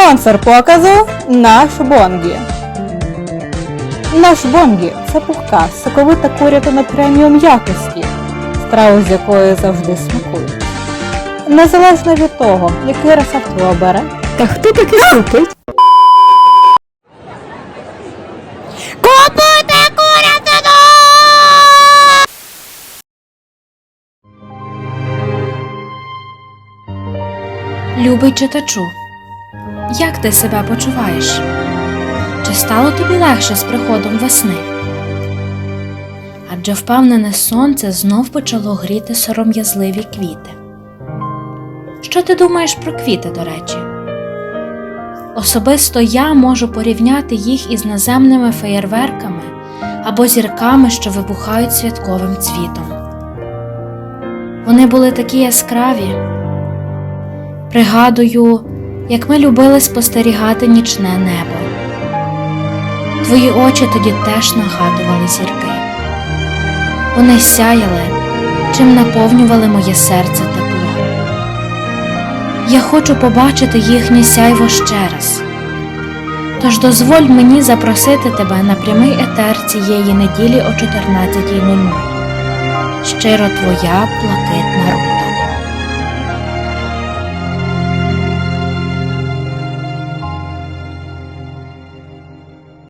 Спонсор показу наш Бонгі. Наш Бонгі це пухка, соковита курятина преміум якості, страви з якої завжди смакують. Незалежно від того, який рецепт обере, та хто таки купить. Купуйте курятину! Любий читачу, як ти себе почуваєш? Чи стало тобі легше з приходом весни? Адже впевнене сонце знов почало гріти сором'язливі квіти. Що ти думаєш про квіти, до речі? Особисто я можу порівняти їх із наземними феєрверками або зірками, що вибухають святковим цвітом. Вони були такі яскраві. Пригадую, як ми любили спостерігати нічне небо. Твої очі тоді теж нагадували зірки. Вони сяяли, чим наповнювали моє серце теплом. Я хочу побачити їхнє сяйво ще раз. Тож дозволь мені запросити тебе на прямий етер цієї неділі о 14.00. Щиро твоя блакитна рута.